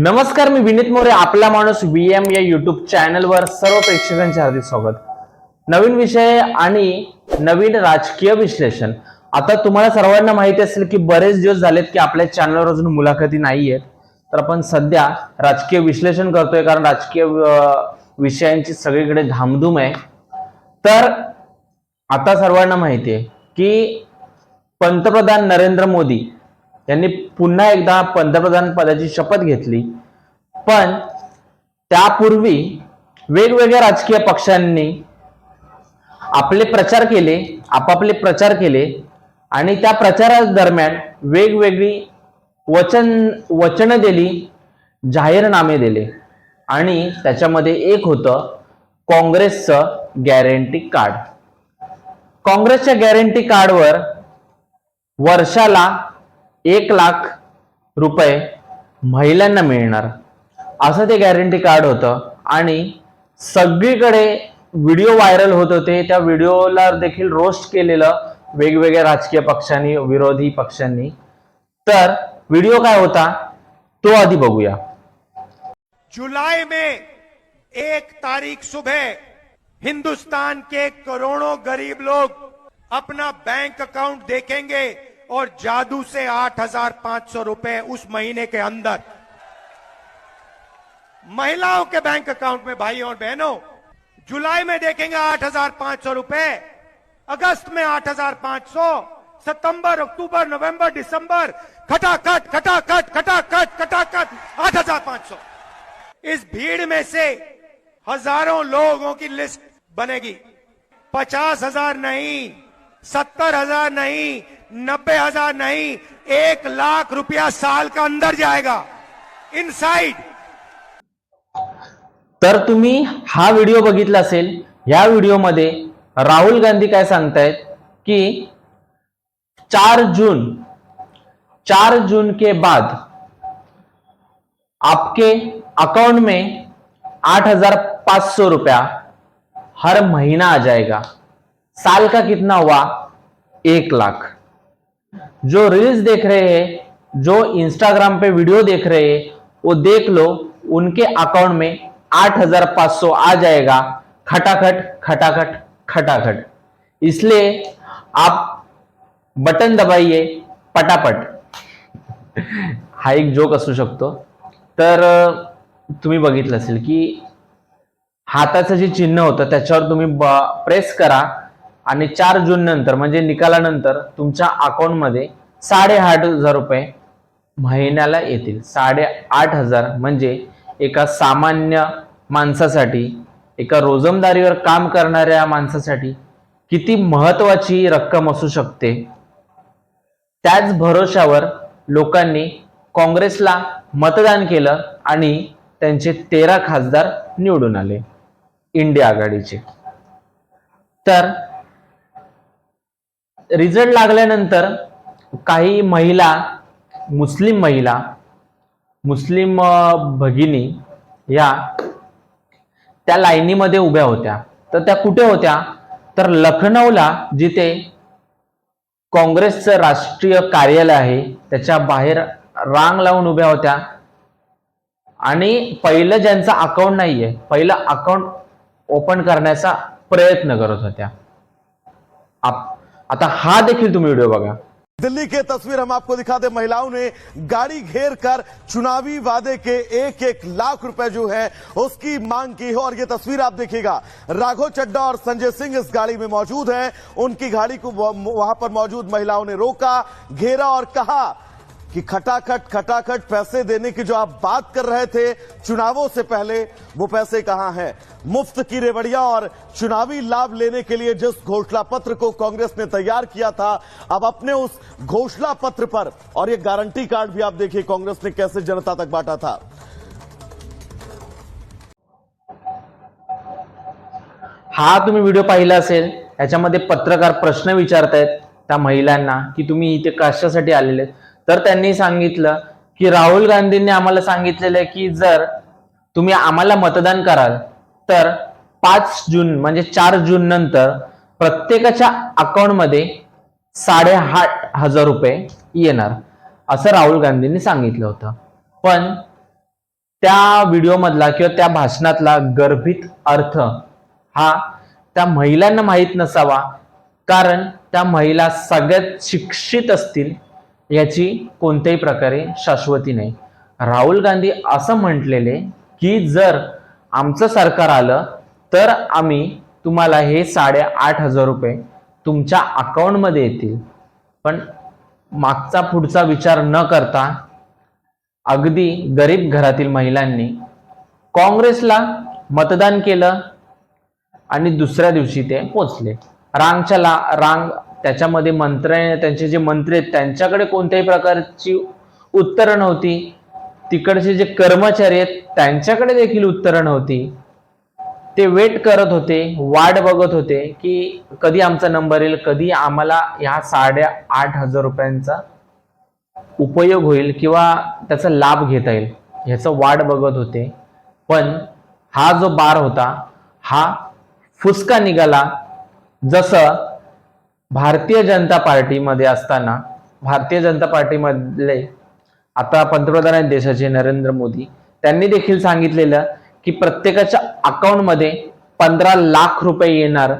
नमस्कार मी विनीत मोरे आपला माणूस व्ही एम या युट्यूब चॅनलवर सर्व प्रेक्षकांचे हार्दिक स्वागत. नवीन विषय आणि नवीन राजकीय विश्लेषण. आता तुम्हाला सर्वांना माहिती असेल की बरेच दिवस झालेत की आपल्या चॅनलवर अजून मुलाखती नाही आहेत तर आपण सध्या राजकीय विश्लेषण करतोय कारण राजकीय विषयांची सगळीकडे धामधूम आहे. तर आता सर्वांना माहिती आहे की पंतप्रधान नरेंद्र मोदी यांनी पुन्हा एकदा पंतप्रधान पदाची शपथ घेतली. पण त्यापूर्वी वेगवेगळ्या राजकीय पक्षांनी आपले प्रचार केले आपापले प्रचार केले आणि त्या प्रचारादरम्यान वेगवेगळी वचन वचनं दिली जाहीरनामे दिले. आणि त्याच्यामध्ये एक होतं काँग्रेसचं गॅरंटी कार्ड काँग्रेसच्या गॅरंटी कार्डवर वर्षाला एक लाख रुपये महिलांना मिळणार. असं ते गॅरंटी कार्ड होतं. आणि सगळीकडे व्हिडिओ व्हायरल होत होते. त्या व्हिडिओला देखील रोस्ट केलेलं वेगवेगळ्या राजकीय पक्षांनी विरोधी पक्षांनी. तर व्हिडिओ काय होता? तो आधी बघूया. जुलाई में एक तारीख सुबह हिंदुस्तान के करोड़ों गरीब लोग अपना बैंक अकाउंट देखेंगे. और जादू से आठ हज़ार पाँच सौ रुपए उस महीने के अंदर। महिलाओं के बैंक अकाउंट में भाई और बहनों, जुलाई में देखेंगे आठ हज़ार पाँच सौ रुपए, अगस्त में आठ हज़ार पाँच सौ, सितंबर, अक्टूबर, नवंबर, दिसंबर, खटाखट खटाखट खटाखट खटाखट, आठ हज़ार पाँच सौ। इस भीड़ में से हज़ारों लोगों की लिस्ट बनेगी। पचास हज़ार नहीं, सत्तर हज़ार नहीं नब्बे हजार नहीं एक लाख रुपया साल का अंदर जाएगा। इनसाइड तर तुम्ही हा व्हिडिओ बघितला असेल या व्हिडिओमध्ये राहुल गांधी काय सांगतायत की चार जून चार जून के बाद आपके अकाउंट में आठ हजार पाच सौ रुपया हर महीना आ जाएगा। साल का कितना हुआ? एक लाख। जो रील्स देख रहे हैं जो इंस्टाग्राम पे वीडियो देख रहे हैं वो देख लो उनके अकाउंट में आठ हजार पांच सौ आ जाएगा। खटाखट खटाखट खटाखट। इसलिए आप बटन दबाइए पटापट। हा एक जोक असू शकतो। तर तुम्ही बघितलं असेल की हाताचं जे चिन्ह होतं त्याच्यावर तुम्ही प्रेस करा. आणि चार जून नंतर म्हणजे निकालानंतर तुमच्या अकाउंटमध्ये साडेआठ हजार रुपये महिन्याला येतील. साडेआठ हजार म्हणजे एका सामान्य माणसासाठी एका रोजमदारीवर काम करणाऱ्या माणसासाठी किती महत्वाची रक्कम असू शकते? त्याच भरोशावर लोकांनी काँग्रेसला मतदान केलं आणि त्यांचे तेरा खासदार निवडून आले इंडिया आघाडीचे. तर रिझल्ट लागल्यानंतर काही महिला मुस्लिम महिला मुस्लिम भगिनी या त्या लाईनीमध्ये उभ्या होत्या. तर त्या कुठे होत्या? तर लखनौला जिथे काँग्रेसचं राष्ट्रीय कार्यालय आहे त्याच्या बाहेर रांग लावून उभ्या होत्या. आणि पहिलं ज्यांचं अकाउंट नाहीये पहिलं अकाउंट ओपन करण्याचा प्रयत्न करत होत्या. आप- आता हा देखील तुम्ही व्हिडिओ बघा. दिल्ली के तस्वीर हम आपको दिखा दे, महिलाओं ने गाड़ी घेर कर चुनावी वादे के एक एक लाख रुपए जो है, उसकी मांग की है। और ये तस्वीर आप देखिएगा, राघव चड्डा और संजय सिंह इस गाड़ी में मौजूद हैं। उनकी गाड़ी को वहाँ पर मौजूद महिलाओं ने रोका, घेरा और कहा कि खटाखट खटाखट पैसे देने की जो आप बात कर रहे थे चुनावों से पहले, वो पैसे कहाँ हैं मुफ़्त की रेवड़िया और चुनावी लाभ लेने के लिए जिस घोषणा पत्र को कांग्रेस ने तैयार किया था, अब अपने उस घोषणा पत्र पर, और ये गारंटी कार्ड भी आप देखिए कांग्रेस ने कैसे जनता तक बांटा था हा, तुम्ही व्हिडिओ पाहिला असेल, याच्यामध्ये पत्रकार प्रश्न विचारतायत त्या महिलांना, की तुम्ही आहेत? तर त्यांनी सांगितलं की राहुल गांधींनी आम्हाला सांगितलेलं आहे की जर तुम्ही आम्हाला मतदान कराल तर पाच जून म्हणजे चार जून नंतर प्रत्येकाच्या अकाउंटमध्ये साडेआठ हजार रुपये येणार असं राहुल गांधींनी सांगितलं होतं. पण त्या व्हिडिओमधला किंवा त्या भाषणातला गर्भित अर्थ हा त्या महिलांना माहीत नसावा कारण त्या महिला सगळ्यात शिक्षित असतील याची कोणत्याही प्रकारे शाश्वती नाही. राहुल गांधी असं म्हटलेले की जर आमचं सरकार आलं तर आम्ही तुम्हाला हे साडेआठ हजार रुपये तुमच्या अकाउंटमध्ये येतील. पण मागचा पुढचा विचार न करता अगदी गरीब घरातील महिलांनी काँग्रेसला मतदान केलं आणि दुसऱ्या दिवशी ते पोचले. रांगच्या ला रांग त्याच्यामध्ये मंत्र त्यांचे जे मंत्री आहेत त्यांच्याकडे कोणत्याही प्रकारची उत्तरं नव्हती. तिकडचे जे कर्मचारी आहेत त्यांच्याकडे देखील उत्तरं नव्हती. ते वेट करत होते वाट बघत होते की कधी आमचा नंबर येईल कधी आम्हाला ह्या साड्या आठ हजार रुपयांचा उपयोग होईल किंवा त्याचा लाभ घेता येईल ह्याचं वाट बघत होते. पण हा जो बार होता हा फुसका निघाला. जसं भारतीय जनता पार्टीमध्ये असताना भारतीय जनता पार्टीमधले आता पंतप्रधान आहेत देशाचे नरेंद्र मोदी त्यांनी देखील सांगितलेलं की प्रत्येकाच्या अकाउंटमध्ये पंधरा लाख रुपये येणार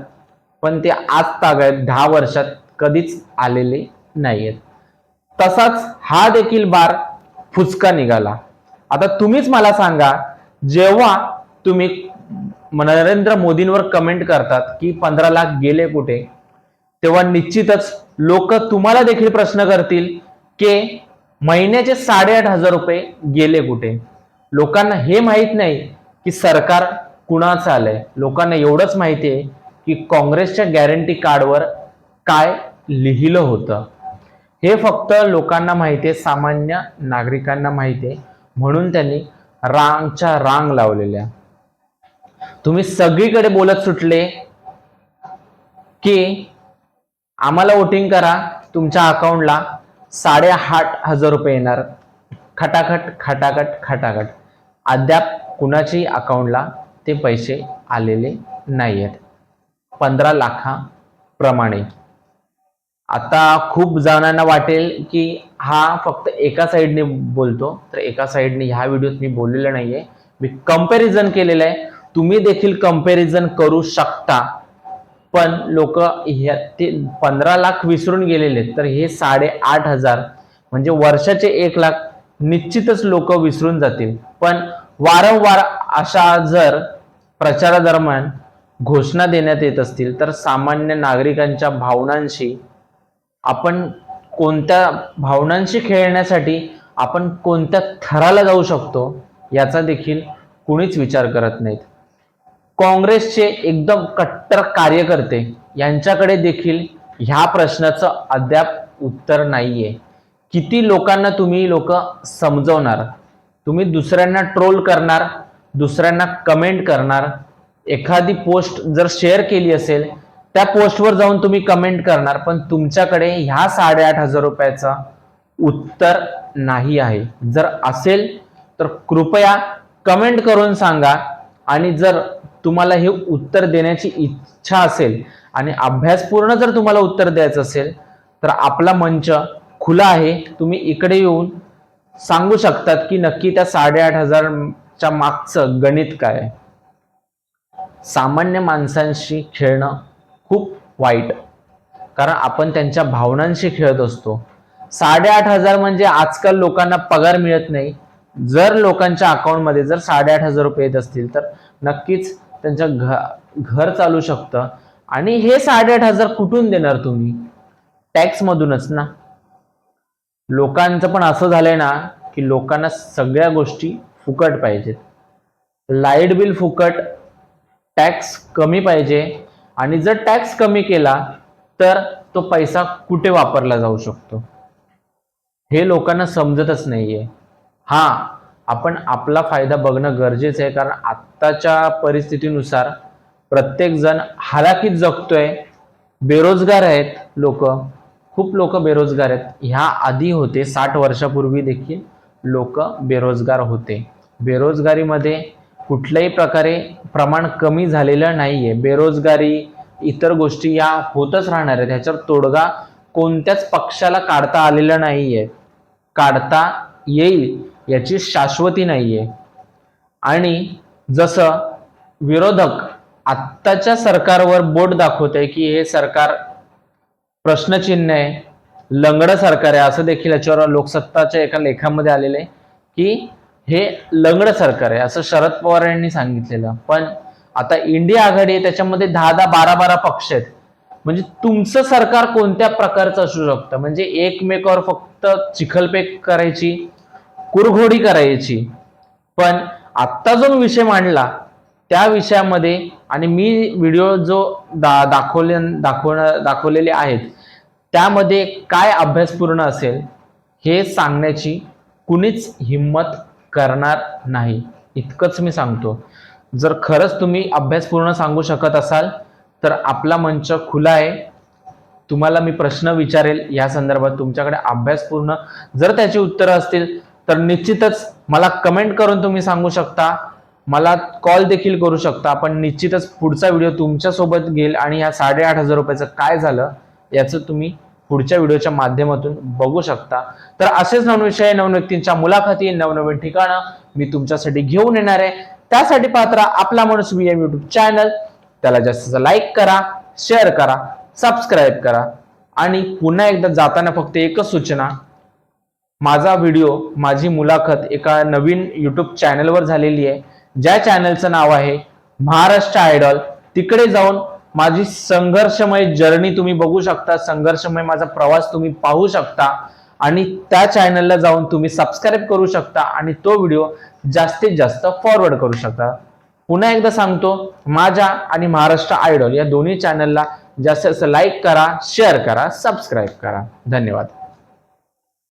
पण ते आज तागायत दहा वर्षात कधीच आलेले नाहीयेत. तसाच हा देखील बार फुचका निघाला. आता तुम्हीच मला सांगा जेव्हा तुम्ही नरेंद्र मोदींवर कमेंट करतात की पंधरा लाख गेले कुठे तेव्हा निश्चितच लोक तुम्हाला देखील प्रश्न करतील की महिन्याचे साडेआठ हजार रुपये गेले कुठे? लोकांना हे माहीत नाही की सरकार कुणाचं आलंय. लोकांना एवढंच माहिती आहे की काँग्रेसच्या गॅरंटी कार्डवर काय लिहिलं होतं. हे फक्त लोकांना माहिती आहे सामान्य नागरिकांना माहिती आहे. म्हणून त्यांनी रांगच्या रांग लावलेल्या. तुम्ही सगळीकडे बोलत सुटले की आम्हाला वोटिंग करा तुमच्या अकाउंटला साडेआठ हजार रुपये येणार. खटाखट खटाखट खटाखट. अद्याप कुणाच्याही अकाउंटला ते पैसे आलेले नाही आहेत पंधरा लाखाप्रमाणे. आता खूप जणांना वाटेल की हा फक्त एका साईडने बोलतो तर एका साईडने ह्या व्हिडिओत मी बोललेलं नाही आहे मी कंपॅरिझन केलेलं आहे. तुम्ही देखील कंपॅरिझन करू शकता. पण लोक ह्या ते पंधरा लाख विसरून गेलेले तर हे साडेआठ हजार म्हणजे वर्षाचे एक लाख निश्चितच लोक विसरून जातील. पण वारंवार अशा जर प्रचारादरम्यान घोषणा देण्यात येत असतील तर सामान्य नागरिकांच्या भावनांशी आपण कोणत्या भावनांशी खेळण्यासाठी आपण कोणत्या थराला जाऊ शकतो याचा देखील कुणीच विचार करत नाहीत. काँग्रेसचे एकदम कट्टर कार्यकर्ते यांच्याकडे देखील ह्या प्रश्नाचं अद्याप उत्तर नाहीये. किती लोकांना तुम्ही लोक समजवणार? तुम्ही दुसऱ्यांना ट्रोल करणार दुसऱ्यांना कमेंट करणार. एखादी पोस्ट जर शेअर केली असेल त्या पोस्टवर जाऊन तुम्ही कमेंट करणार पण तुमच्याकडे ह्या साडेआठ हजार रुपयाचा उत्तर नाही आहे. जर असेल तर कृपया कमेंट करून सांगा. आणि जर तुम्हाला हे उत्तर देण्याची इच्छा असेल आणि अभ्यासपूर्ण जर तुम्हाला उत्तर द्यायचं असेल तर आपला मंच खुला आहे. तुम्ही इकडे येऊन सांगू शकतात की नक्की त्या साडेआठ हजारच्या मागचं गणित काय सामान्य माणसांशी खेळणं खूप वाईट कारण आपण त्यांच्या भावनांशी खेळत असतो. साडेआठ हजार म्हणजे आजकाल लोकांना पगार मिळत नाही. जर लोकांच्या अकाउंटमध्ये जर साडेआठ हजार रुपये येत असतील तर नक्कीच त्यांच्या घ घर चालू शकतं. आणि हे साडेआठ हजार कुठून देणार तुम्ही? टॅक्स मधूनच ना. लोकांचं पण असं झालंय ना की लोकांना सगळ्या गोष्टी फुकट पाहिजेत. लाइट बिल फुकट टॅक्स कमी पाहिजे. आणि जर टॅक्स कमी केला तर तो पैसा कुठे वापरला जाऊ शकतो? हे लोकांना समजतच नाहीये. हा आपण आपला फायदा बघणं गरजेचं आहे कारण आत्ताच्या परिस्थितीनुसार प्रत्येकजण हालाकीत जगतोय बेरोजगार आहेत लोक खूप लोक बेरोजगार आहेत. ह्या आधी होते साठ वर्षापूर्वी देखील लोक बेरोजगार होते. बेरोजगारीमध्ये कुठल्याही प्रकारे प्रमाण कमी झालेलं नाही आहे बेरोजगारी इतर गोष्टी या होतच राहणार आहेत. ह्याच्यावर तोडगा कोणत्याच पक्षाला काढता आलेला आहे काढता येईल. याची शाश्वती नाही आहे आणि जसं विरोधक आत्ताच्या सरकारवर बोट दाखवते की हे सरकार प्रश्नचिन्ह आहे लंगडं सरकार आहे असं देखील याच्यावर लोकसत्ताच्या एका लेखामध्ये आलेलं आहे की हे लंगडं सरकार आहे असं शरद पवार यांनी सांगितलेलं. पण आता इंडिया आघाडी आहे त्याच्यामध्ये दहा दहा बारा बारा पक्ष आहेत. म्हणजे तुमचं सरकार कोणत्या प्रकारचं असू शकतं? म्हणजे एकमेकावर फक्त चिखलपेक करायची कुरघोडी करायची. पण आत्ता जो विषय मांडला त्या विषयामध्ये आणि मी व्हिडिओ जो दा दाखवले दाखवण दाखवलेले आहेत त्यामध्ये काय अभ्यासपूर्ण असेल हे सांगण्याची कुणीच हिंमत करणार नाही. इतकंच मी सांगतो. जर खरंच तुम्ही अभ्यासपूर्ण सांगू शकत असाल तर आपला मंच खुला आहे. तुम्हाला मी प्रश्न विचारेल या संदर्भात तुमच्याकडे अभ्यासपूर्ण जर त्याची उत्तरं असतील तर निश्चितच मला कमेंट करून तुम्ही सांगू शकता. मला कॉल देखील करू शकता. पण निश्चितच पुढचा व्हिडिओ तुमच्यासोबत घेईल आणि या साडेआठ हजार रुपयाचं काय झालं याचं तुम्ही पुढच्या व्हिडिओच्या माध्यमातून बघू शकता. तर असेच नवीन विषय नवीन व्यक्तींच्या मुलाखती नवनवीन ठिकाणं मी तुमच्यासाठी घेऊन येणार आहे. त्यासाठी पात्र आपला माणूस बी एम युट्यूब चॅनल त्याला जास्तीत लाईक करा शेअर करा सबस्क्राईब करा. आणि पुन्हा एकदा जाताना फक्त एकच सूचना माझा व्हिडिओ माझी मुलाखत एका नवीन युट्यूब चॅनलवर झालेली आहे. ज्या चॅनलचं नाव आहे महाराष्ट्र आयडॉल तिकडे जाऊन माझी संघर्षमय जर्नी तुम्ही बघू शकता. संघर्षमय माझा प्रवास तुम्ही पाहू शकता. आणि त्या चॅनलला जाऊन तुम्ही सबस्क्राईब करू शकता आणि तो व्हिडिओ जास्तीत जास्त फॉरवर्ड करू शकता. पुन्हा एकदा सांगतो माझ्या आणि महाराष्ट्र आयडॉल या दोन्ही चॅनलला जास्तीत जास्त लाईक करा शेअर करा सबस्क्राईब करा. धन्यवाद.